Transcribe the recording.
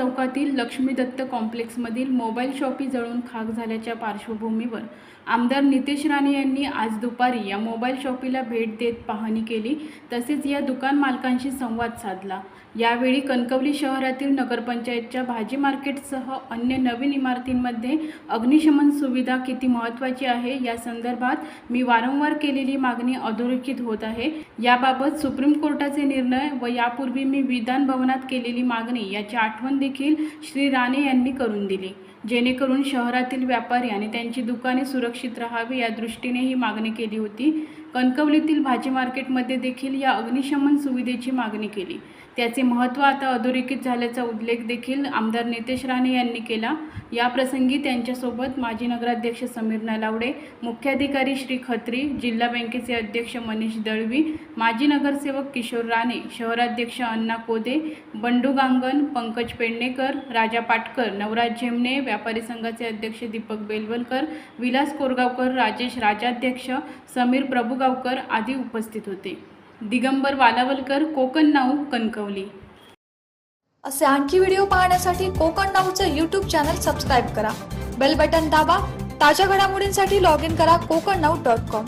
चौकातील लक्ष्मी दत्त कॉम्प्लेक्समधील mobile shoppe जळून खाक झाल्याच्या पार्श्वभूमीवर आमदार नितेश राणे यांनी आज दुपारी या मोबाईल शॉपीला भेट देत पाहणी केली तसेच या दुकान मालकांशी संवाद साधला. यावेळी कणकवली शहरातील नगरपंचायतच्या भाजी मार्केटसह अन्य नवीन इमारतींमध्ये अग्निशमन सुविधा किती महत्त्वाची आहे या संदर्भात मी वारंवार केलेली मागणी अधोरेखित होत आहे. याबाबत सुप्रीम कोर्टाचे निर्णय व यापूर्वी मी विधान भवनात केलेली मागणी याची आठवण देखील श्री राणे यांनी करून दिली. जेणेकरून शहरातील व्यापारी आणि त्यांची दुकाने सुरक्षित राहावी या दृष्टीने ही मागणी केली होती. कणकवलीतील भाजी मार्केटमध्ये देखील या अग्निशमन सुविधेची मागणी केली. त्याचे महत्त्व आता अधोरेखित झाल्याचा उल्लेख देखील आमदार नितेश राणे यांनी केला. याप्रसंगी त्यांच्यासोबत माजी नगराध्यक्ष समीर नलावडे मुख्याधिकारी श्री खत्री जिल्हा बँकेचे अध्यक्ष मनीष दळवी माजी नगरसेवक किशोर राणे शहराध्यक्ष अण्णा कोदे बंडू गांगण पंकज पेडणेकर राजा पाटकर नवराज झेमणे व्यापारी संघाचे अध्यक्ष दीपक बेलवलकर विलास कोरगावकर राजेश राजाध्यक्ष समीर प्रभुगावकर आदी उपस्थित होते. दिगंबर वालावलकर कोकण नाऊ कणकवली. असे आणखी व्हिडिओ पाहण्यासाठी कोकण नाऊचं यूट्यूब चॅनल सबस्क्राईब करा. बेल बटन दाबा. ताज्या घडामोडींसाठी लॉग इन करा कोकण नाऊ डॉट कॉम